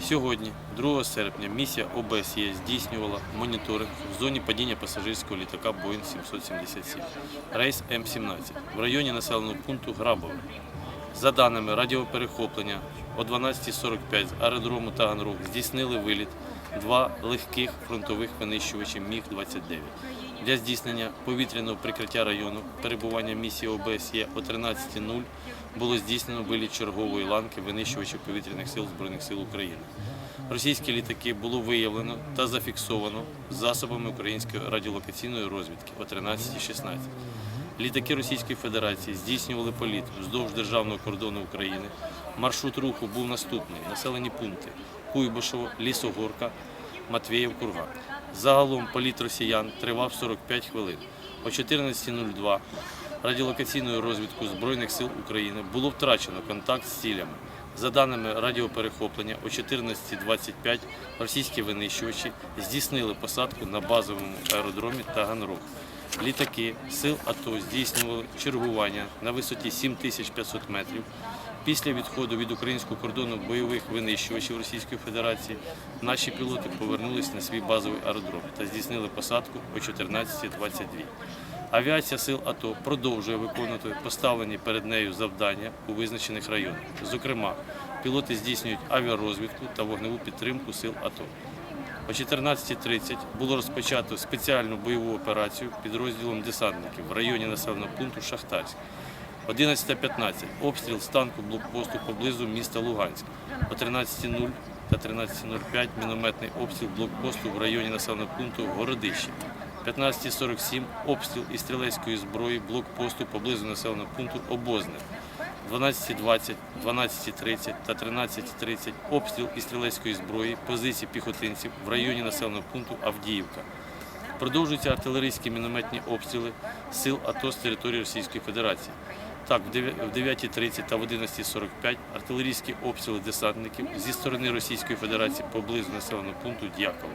Сьогодні, 2 серпня, місія ОБСЄ здійснювала моніторинг в зоні падіння пасажирського літака Boeing 777, рейс М-17 в районі населеного пункту Грабове. За даними радіоперехоплення, о 12.45 з аеродрому Таганрог здійснили виліт два легких фронтових винищувачів Міг-29 для здійснення повітряного прикриття району перебування місії ОБСЄ о 13.00 було здійснено виліт чергової ланки винищувачів повітряних сил Збройних сил України. Російські літаки було виявлено та зафіксовано засобами української радіолокаційної розвідки о 13.16. Літаки Російської Федерації здійснювали політ вздовж державного кордону України. Маршрут руху був наступний: населені пункти Куйбишево, Лісогорка, Матвіїв, Курган. Загалом політ росіян тривав 45 хвилин. О 14.02 радіолокаційною розвідкою Збройних сил України було втрачено контакт з цілями. За даними радіоперехоплення, о 14.25 російські винищувачі здійснили посадку на базовому аеродромі Таганрог. Літаки сил АТО здійснювали чергування на висоті 7500 метрів. Після відходу від українського кордону бойових винищувачів Російської Федерації наші пілоти повернулись на свій базовий аеродром та здійснили посадку о 14.22. Авіація сил АТО продовжує виконувати поставлені перед нею завдання у визначених районах. Зокрема, пілоти здійснюють авіарозвідку та вогневу підтримку сил АТО. О 14.30 було розпочато спеціальну бойову операцію підрозділом десантників в районі населеного пункту Шахтарськ. 11.15 обстріл з танку блокпосту поблизу міста Луганськ. О 13.00 та 13.05 мінометний обстріл блокпосту в районі населеного пункту Городище. 15.47 обстріл із стрілецької зброї блокпосту поблизу населеного пункту Обозне. 12.20, 12.30 та 13.30 обстріл із стрілецької зброї позицій піхотинців в районі населеного пункту Авдіївка. Продовжуються артилерійські мінометні обстріли сил АТО з території Російської Федерації. Так, в 9.30 та в 11.45 артилерійські обстріли десантників зі сторони Російської Федерації поблизу населеного пункту Дяково.